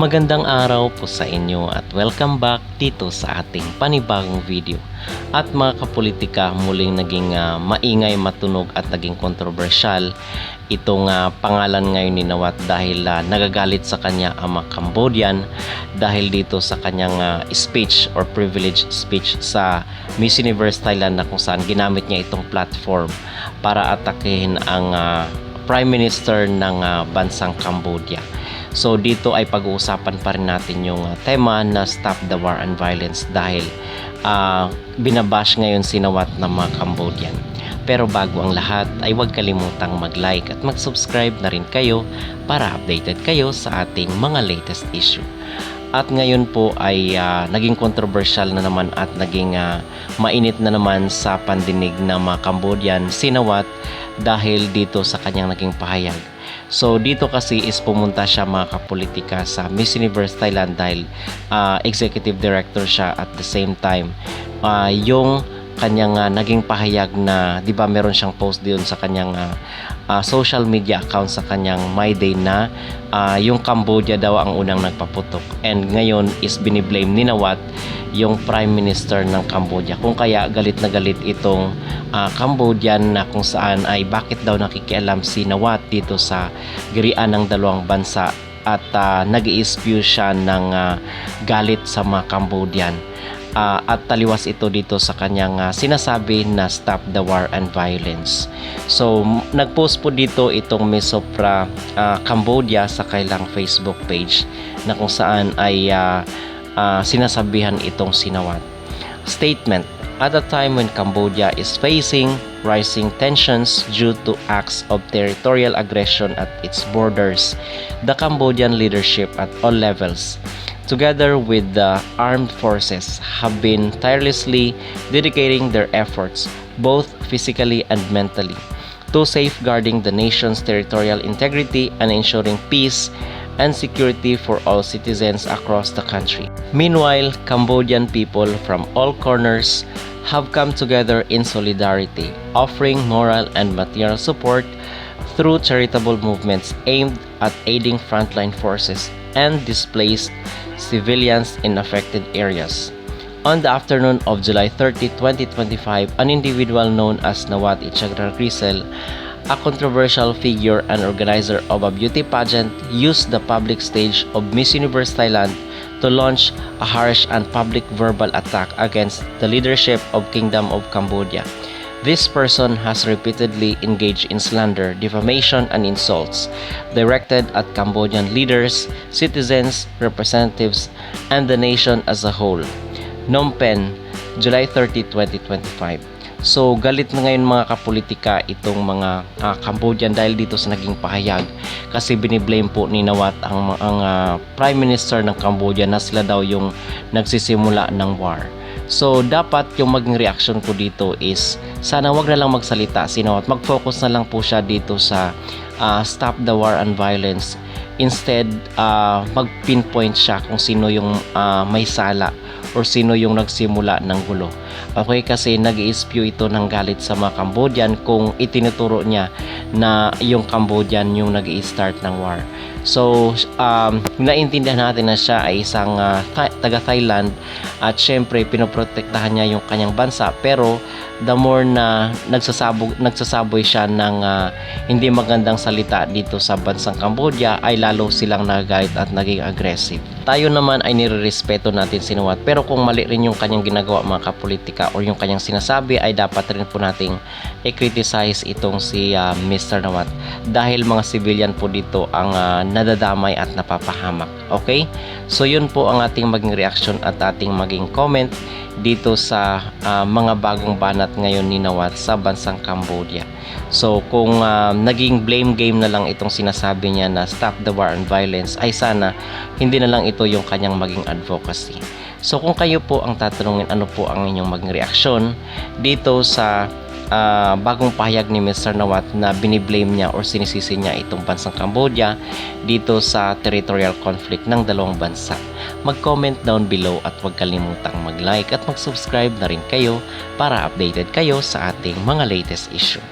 Magandang araw po sa inyo at welcome back dito sa ating panibagong video. At mga kapolitika, muling naging ah, maingay, matunog at naging kontrobersyal itong ah, pangalan ngayon ni Nawat dahil ah, nagagalit sa kanya ang mga Cambodian dahil dito sa kanyang ah, speech or privilege speech sa Miss Universe Thailand na kung saan ginamit niya itong platform para atakehin ang ah, Prime Minister ng ah, bansang Cambodia. So dito ay pag-uusapan pa rin natin yung uh, tema na Stop the War and Violence dahil uh, binabash ngayon sinawat ng mga Cambodian. Pero bago ang lahat ay huwag kalimutang mag-like at mag-subscribe na rin kayo para updated kayo sa ating mga latest issue. At ngayon po ay uh, naging controversial na naman at naging uh, mainit na naman sa pandinig ng mga Cambodian sinawat dahil dito sa kanyang naging pahayag. So dito kasi is pumunta siya mga kapolitika sa Miss Universe Thailand dahil uh, executive director siya at the same time uh, yung kanyang uh, naging pahayag na 'di ba meron siyang post doon sa kanyang uh, uh, social media account sa kanyang My Day na uh, yung Cambodia daw ang unang nagpaputok. And ngayon is biniblame ni Nawat yung Prime Minister ng Cambodia. Kung kaya galit na galit itong uh, Cambodian na kung saan ay bakit daw nakikialam si Nawat dito sa girian ng dalawang bansa at uh, nag spew siya ng uh, galit sa mga Cambodian uh, at taliwas ito dito sa kanyang uh, sinasabi na stop the war and violence. So nagpost po dito itong Miss Sopra uh, Cambodia sa kailang Facebook page na kung saan ay uh, uh, sinasabihan itong sinawat. Statement At a time when Cambodia is facing rising tensions due to acts of territorial aggression at its borders, the Cambodian leadership at all levels together with the armed forces, have been tirelessly dedicating their efforts, both physically and mentally, to safeguarding the nation's territorial integrity and ensuring peace and security for all citizens across the country. Meanwhile, Cambodian people from all corners have come together in solidarity, offering moral and material support through charitable movements aimed at aiding frontline forces and displaced civilians in affected areas. On the afternoon of July 30, 2025, an individual known as Nawat Ichagra Grisel, a controversial figure and organizer of a beauty pageant, used the public stage of Miss Universe Thailand to launch a harsh and public verbal attack against the leadership of Kingdom of Cambodia. This person has repeatedly engaged in slander, defamation, and insults directed at Cambodian leaders, citizens, representatives, and the nation as a whole. Phnom Penh, July 30, 2025. So galit na ngayon mga kapolitika itong mga uh, Cambodian dahil dito sa naging pahayag. Kasi biniblame po ni Nawat ang, ang uh, Prime Minister ng Cambodia na sila daw yung nagsisimula ng war. So dapat yung maging reaction ko dito is sana wag na lang magsalita si Nawat. Mag-focus na lang po siya dito sa uh, stop the war and violence. Instead uh, mag-pinpoint siya kung sino yung uh, may sala or sino yung nagsimula ng gulo. Okay kasi nag spew ito ng galit sa mga Cambodian kung itinuturo niya na yung Cambodian yung nag start ng war. So, um, naintindihan natin na siya ay isang uh, taga Thailand at syempre pinoprotektahan niya yung kanyang bansa pero the more na nagsasabog, nagsasaboy siya ng uh, hindi magandang salita dito sa bansang Cambodia ay lalo silang nagagalit at naging aggressive. Tayo naman ay nirerespeto natin si Nawat pero kung mali rin yung kanyang ginagawa mga kapolitika o yung kanyang sinasabi ay dapat rin po nating i-criticize itong si uh, Mr. Nawat dahil mga civilian po dito ang uh, nadadamay at napapahamak. Okay? So yun po ang ating maging reaction at ating maging comment dito sa uh, mga bagong banat ngayon ni Nawat sa bansang Cambodia. So kung uh, naging blame game na lang itong sinasabi niya na stop the war and violence ay sana hindi na lang ito yung kanyang maging advocacy. So kung kayo po ang tatanungin ano po ang inyong maging reaksyon dito sa uh, bagong pahayag ni Mr. Nawat na biniblame niya or sinisisi niya itong bansang Cambodia dito sa territorial conflict ng dalawang bansa. Mag-comment down below at huwag kalimutang mag-like at mag-subscribe na rin kayo para updated kayo sa ating mga latest issue.